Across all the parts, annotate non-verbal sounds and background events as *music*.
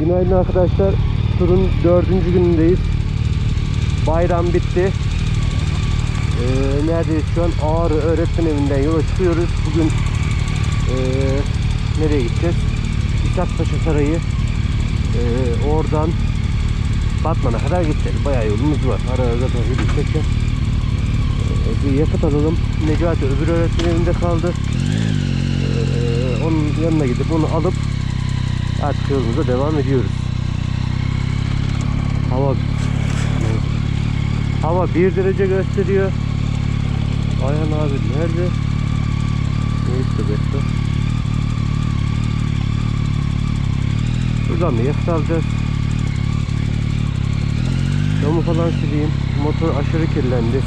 Günaydın arkadaşlar. Turun dördüncü günündeyiz. Bayram bitti. Ee, neredeyiz şu an? Ağrı Öğretmen Evi'nden yola çıkıyoruz. Bugün ee, nereye gideceğiz? İshakpaşa Sarayı. Ee, oradan Batman'a kadar gideceğiz. Bayağı yolumuz var. Ara ara zaten gidecek. Ee, bir yakıt alalım. Necati öbür öğretmen evinde kaldı. Ee, onun yanına gidip onu alıp artık yolumuza devam ediyoruz. Hava Hava 1 derece gösteriyor. Ayhan abi nerede? Neyse bekle. Buradan da yakıt alacağız. Camı falan sileyim. Motor aşırı kirlendi.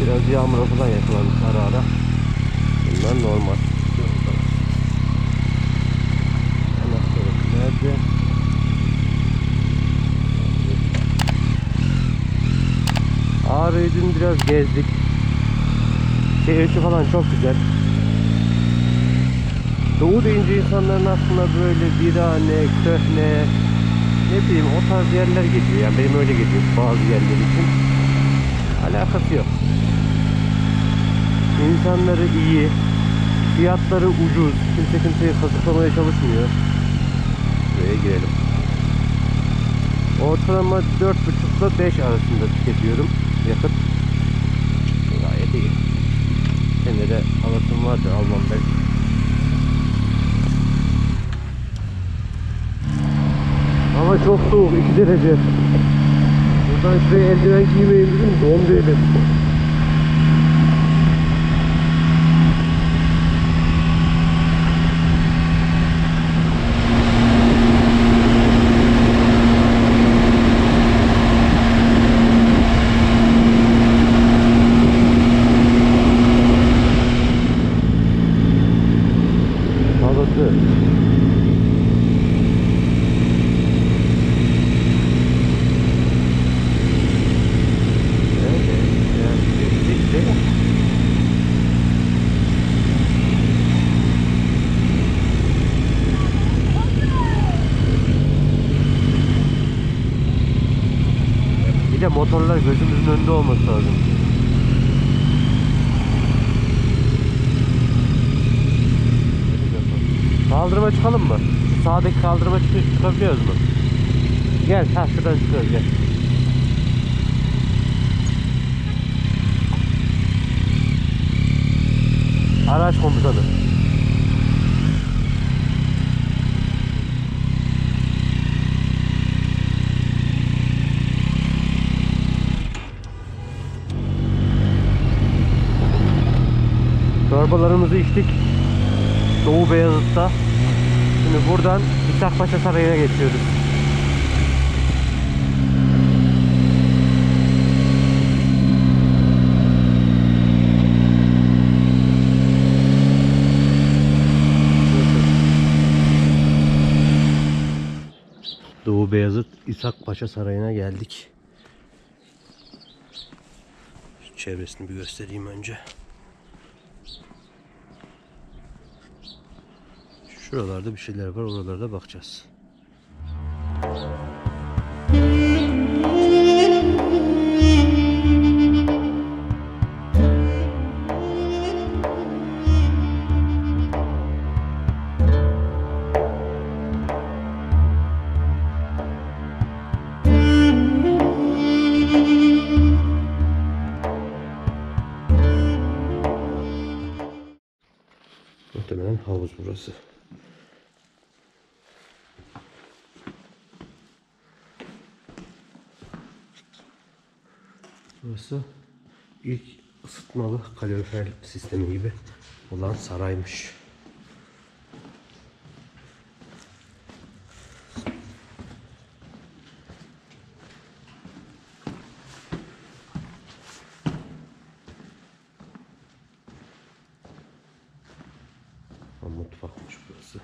Biraz yağmura falan yakalandık ara ara. Bunlar normal. Anahtarı nerede? Ağrı'yı dün biraz gezdik. Şehirci falan çok güzel. Doğu deyince insanların aklına böyle virane, köhne, ne bileyim o tarz yerler geliyor. Yani benim öyle geliyor bazı yerler için. Alakası yok. İnsanları iyi, fiyatları ucuz. Kimse kimseyi kazıklamaya çalışmıyor. Buraya girelim. Ortalama 4.5 ile 5 arasında tüketiyorum yakıt. Gayet iyi. Senin de alasın vardır almam belki. Hava çok soğuk 2 derece. Buradan şuraya eldiven giymeyeyim dedim dondu elim. Havası. Evet, yani bitti. Bir de motorlar gözümüzün önünde olması lazım. Kaldırıma çıkalım mı? Şu sağdaki kaldırıma çıkıyor, çıkabiliyoruz mu? Gel, ha şuradan çıkıyoruz gel. Araç komutanı. Çorbalarımızı içtik. Doğu Beyazıt'ta. Şimdi buradan İshakpaşa Sarayı'na geçiyoruz. Doğu Beyazıt İshak Paşa Sarayı'na geldik. Çevresini bir göstereyim önce. Şuralarda bir şeyler var. Oralarda bakacağız. Muhtemelen havuz burası. Burası ilk ısıtmalı kalorifer sistemi gibi olan saraymış. Mutfakmış burası.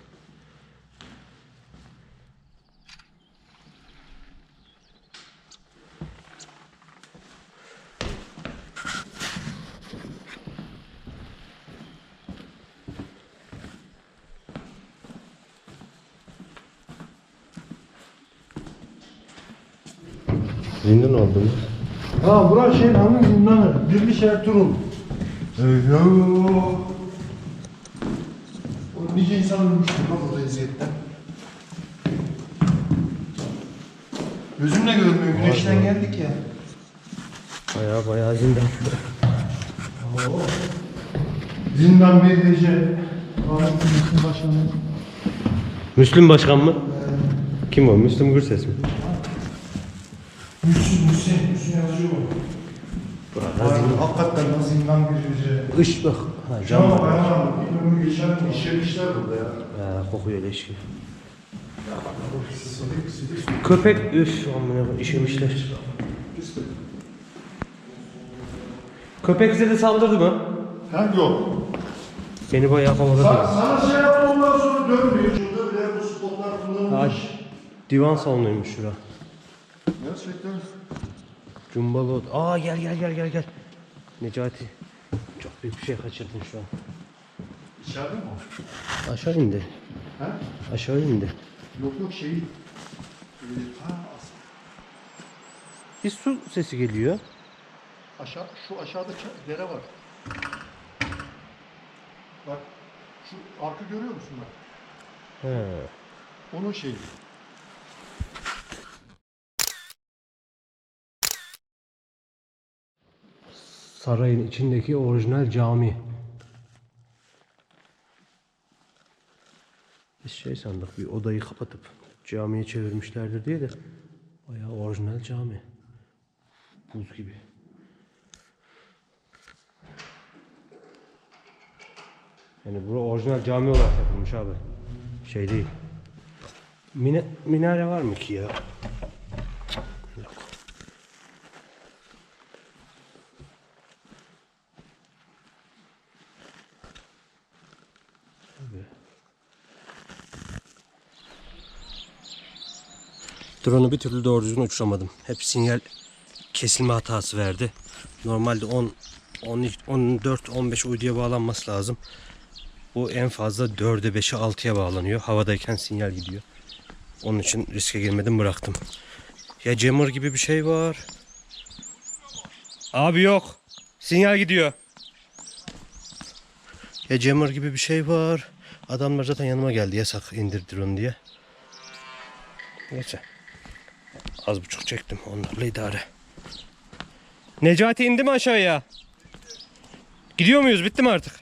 Zindan oldu mu? Ha burası şeyin hanım zindanı. Diriliş Ertuğrul. Eyvah. O nice insan ölmüştür lan burada eziyetten. Gözümle görmüyor. Güneşten geldik ya. Baya baya zindan. Zindan bir gece. Müslüm Başkan mı? Kim o? Müslüm Gürses mi? Müslüm, Hüseyin, Hüseyin yazıyor mu? Vay, Hakikaten nasıl zindan bir gece. Iş bak. Ha, cam Cam var. ayağım. Bir ömür geçer mi? İşlemişler burada ya. Ha, kokuyor leş gibi. Sidik sidik. Köpek üf amına koyayım, işemişler. Köpek size de saldırdı mı? Ha yok. Beni bayağı kovaladı. Sana, sana şey yaptı ondan sonra dönmüyor. Şurada bile bu spotlar Ha, kullanılmış. divan salonuymuş şura. Gerçekten. Cumbalı Aa gel gel gel gel gel. Necati. Çok büyük bir şey kaçırdın şu an. İçeride mi o? Aşağı indi. Ha? Aşağı indi. Yok yok şey. Ee, ha, Bir su sesi geliyor. aşağı, şu aşağıda dere var. Bak şu arka görüyor musun bak? He. Onun şeyi. Sarayın içindeki orijinal cami. Biz şey sandık bir odayı kapatıp camiye çevirmişlerdir diye de bayağı orijinal cami. Buz gibi. Yani bura orijinal cami olarak yapılmış abi. Şey değil. Mine, minare var mı ki ya? Drone'u bir türlü doğru düzgün uçuramadım. Hep sinyal kesilme hatası verdi. Normalde 10, 13, 14, 15 uyduya bağlanması lazım. Bu en fazla 4'e 5'e 6'ya bağlanıyor. Havadayken sinyal gidiyor. Onun için riske girmedim bıraktım. Ya jammer gibi bir şey var. Abi yok. Sinyal gidiyor. Ya jammer gibi bir şey var. Adamlar zaten yanıma geldi yasak indir drone diye. Neyse. Az buçuk çektim onlarla idare. Necati indi mi aşağıya? Gidiyor muyuz? Bitti mi artık?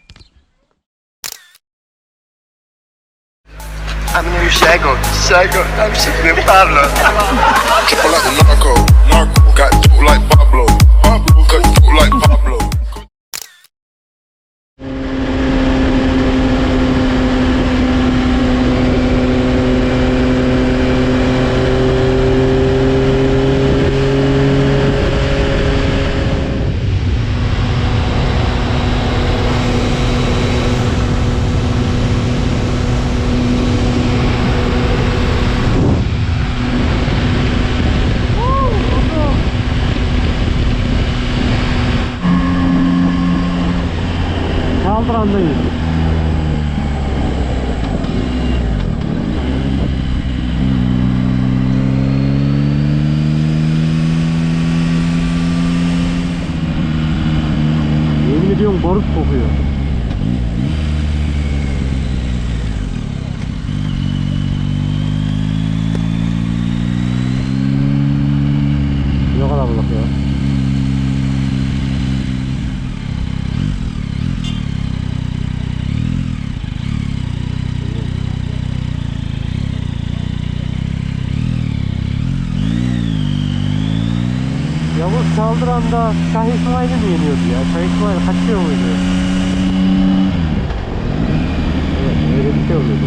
I'm new Shago, Shago, I'm Pablo. *laughs* Barut kokuyor. Ne kadar bulduk ya? Çaldıran'da Şah İsmail'i mi yeniyordu ya? Şah İsmail kaçıyor muydu? Evet öyle bir şey oluyordu.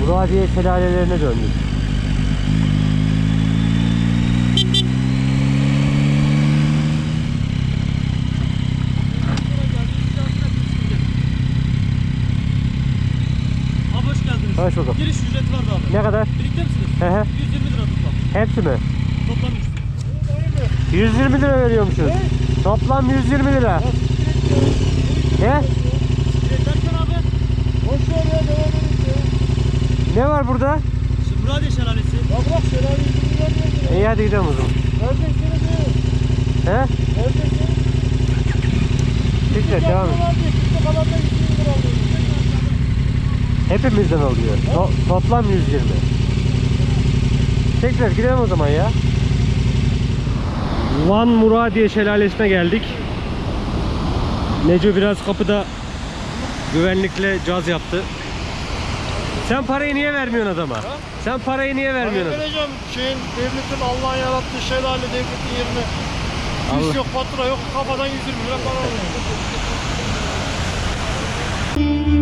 Muradiye şelalelerine döndük. Hoş bulduk. Giriş ücreti var da abi. Ne kadar? Birlikte misiniz? Hı hı. 120 lira toplam. Hepsi mi? Toplam 100. 120 lira veriyormuşuz. Toplam 120 lira. Ne? Ya ya. Ne var burada? Muradiye Şelalesi. Ya bırak şelaleyi. İyi hadi gidelim o zaman. Verecek seni. He? Verecek seni. Fikret devam et. Dolar diye kimse kalanda 100 lira alıyor. Hepimizden oluyor. To- toplam 120. Tekrar gidelim o zaman ya. Van Muradiye Şelalesi'ne geldik. Neco biraz kapıda güvenlikle caz yaptı. Sen parayı niye vermiyorsun adama? Sen parayı niye vermiyorsun adama? vereceğim şeyin devletin Allah'ın yarattığı şelale devletin yerine. Allah. Üst yok fatura yok kafadan 120 lira para alıyor. *laughs*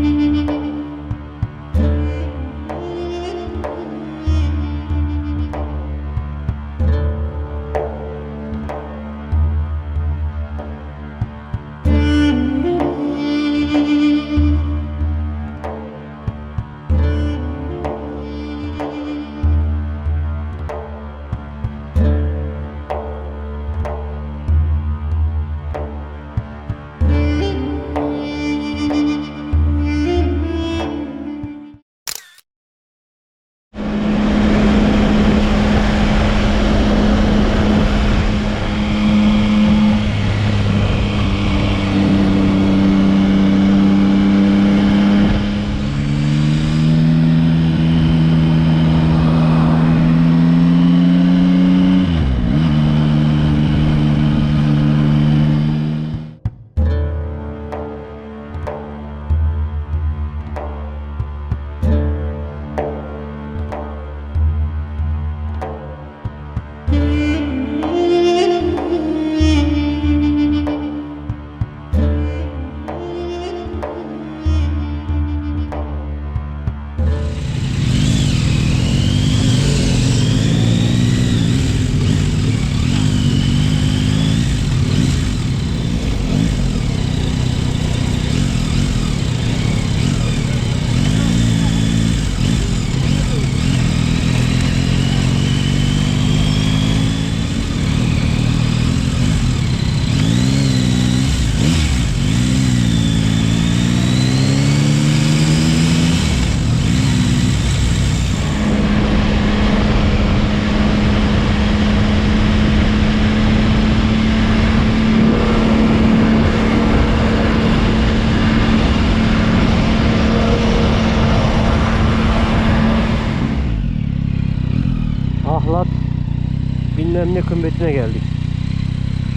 bilmem ne kımbetine geldik.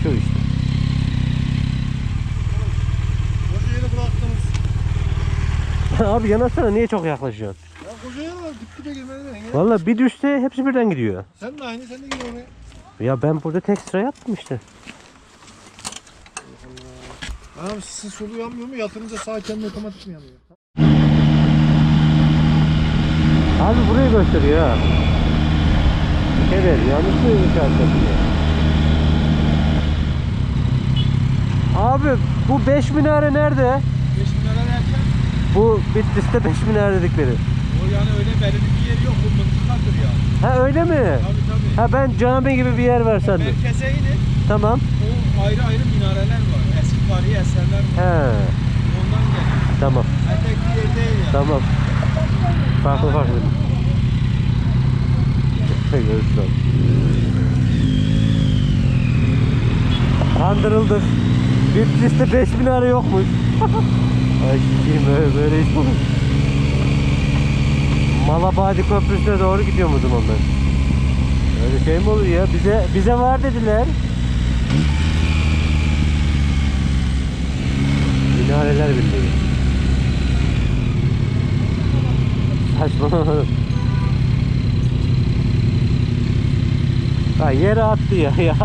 Şu işte. Kocaeli bıraktınız. *laughs* Abi yanasana niye çok yaklaşıyorsun? Ya Kocaeli var dip dibe girmeden ya. Valla bir düşse hepsi birden gidiyor. Sen de aynı sen de gir oraya. Ya ben burada tek sıra yaptım işte. Anam sizin solu yanmıyor mu? Yatırınca sağ kendi otomatik mi yanıyor? Abi burayı gösteriyor ha. Evet yanlış mı işaretliyor? Abi bu 5 minare nerede? 5 milyara derken Bu Bitlis'te 5 minare dedikleri. o yani öyle belirli bir yeri yok. Bu mıntıkadır ya. Ha öyle mi? Tabii tabii. Ha ben cami gibi bir yer var sandım. Merkeze inin. Tamam. O ayrı ayrı minareler var. Eski tarihi eserler var. He Ondan geliyor. tamam. Her tek bir yer değil yani. Tamam. Farklı farklı. Görüşürüz. Kandırıldık. Bitlis'te 5 minare yokmuş. *laughs* Ay şimdi böyle, böyle iş olur? Malabadi Köprüsü'ne doğru gidiyorum o zaman ben. Öyle şey mi olur ya? Bize bize var dediler. Minareler birliği. Saçmalama. Ha yere attı ya ya.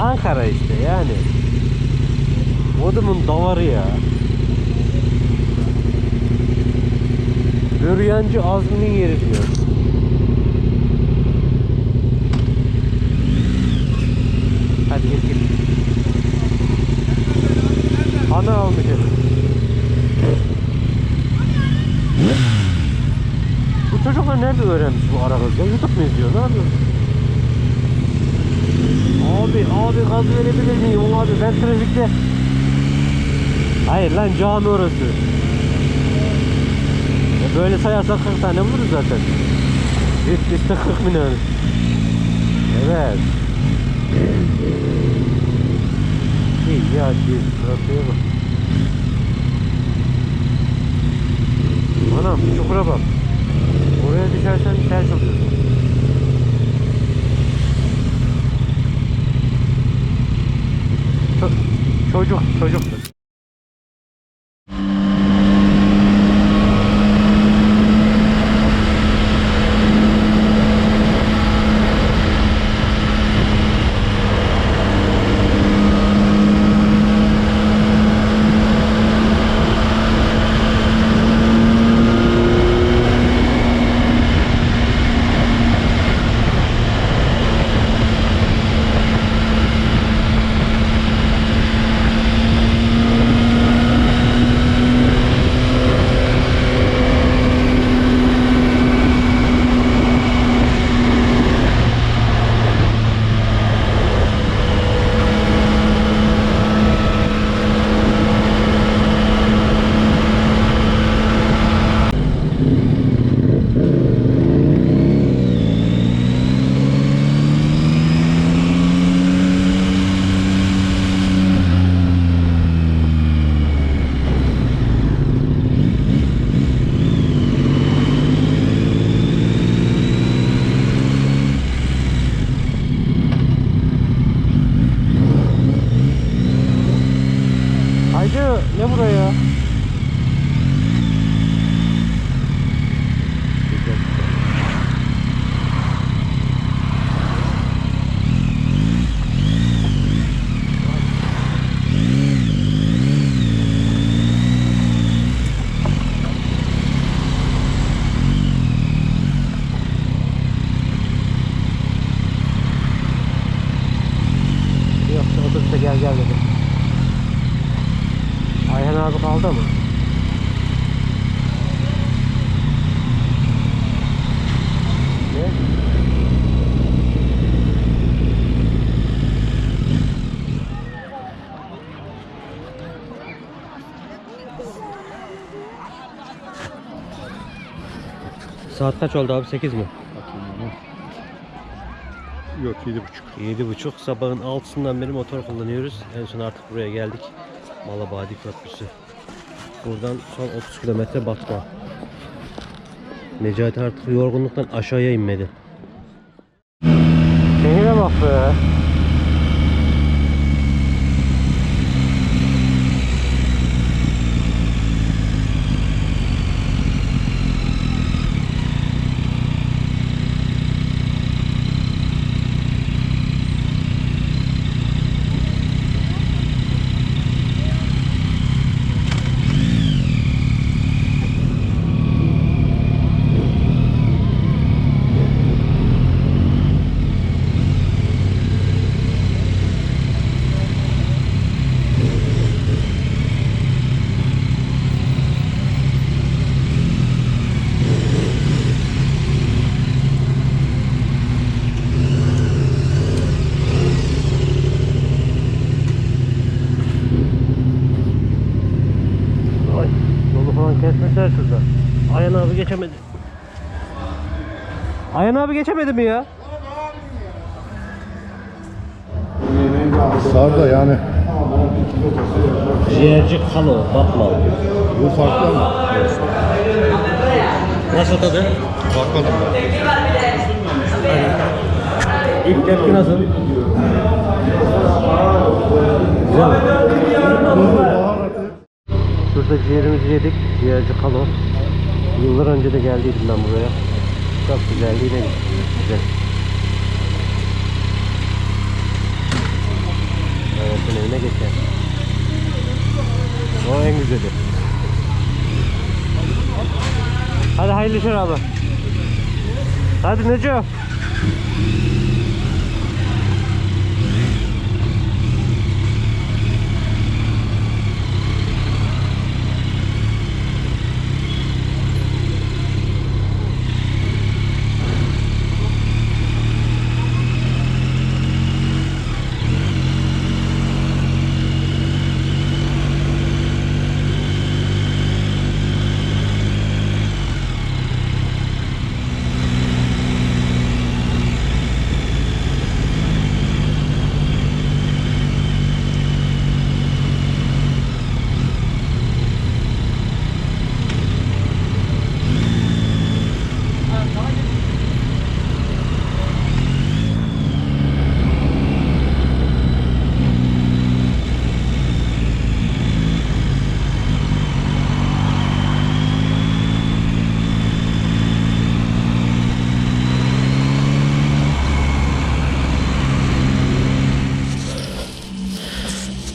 Ankara işte yani. Odumun davarı ya. Böryancı Azmi'nin yeri diyor. Nerede öğrenmiş bu ara gazı? Ya YouTube mu izliyor? Ne yapıyor? Abi, abi gaz verebilir miyim abi? Ben trafikte... Hayır lan cami orası. Böyle sayarsak 40 tane buluruz zaten. Üst üste 40 milyon. Evet. İyi ya bir trafiğe bak. Anam çukura bak. Oraya düşersen ters oluyorsun. Ço- çocuk, çocuk. Saat kaç oldu abi? 8 mi? Yok yedi buçuk. Yedi buçuk. Sabahın altısından beri motor kullanıyoruz. En son artık buraya geldik. Malabadi Köprüsü. Buradan son 30 kilometre batma. Necati artık yorgunluktan aşağıya inmedi. Şehire bak be. Ay, yolu falan kesmişler şurada. Ayhan abi geçemedi. Ayhan abi geçemedi mi ya? Sağda yani. Ciğerci kalo, bakma. Bu farklı mı? Nasıl tadı? Bakmadım İlk tepki nasıl? Güzel? Şurada ciğerimizi yedik. Ciğerci kalo. Yıllar önce de geldiydim ben buraya. Çok güzeldi yine güzel. Evet, evine geçer. O en güzeli. Hadi hayırlı işler abi. Hadi Neco.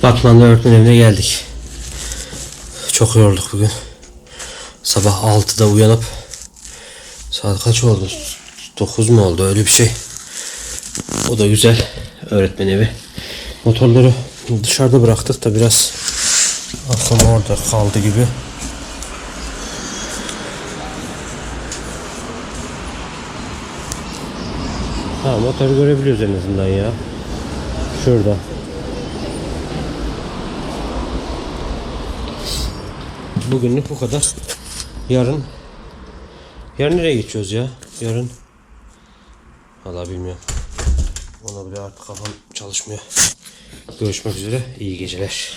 Batman'da öğretmen evine geldik. Çok yorulduk bugün. Sabah 6'da uyanıp saat kaç oldu? 9 mu oldu öyle bir şey. O da güzel. Öğretmen evi. Motorları dışarıda bıraktık da biraz aklım orada kaldı gibi. Ha motoru görebiliyoruz en azından ya. Şurada. Bugünlük bu kadar. Yarın Yarın nereye geçiyoruz ya? Yarın Valla bilmiyorum. Ona bile artık kafam çalışmıyor. Görüşmek üzere. İyi geceler.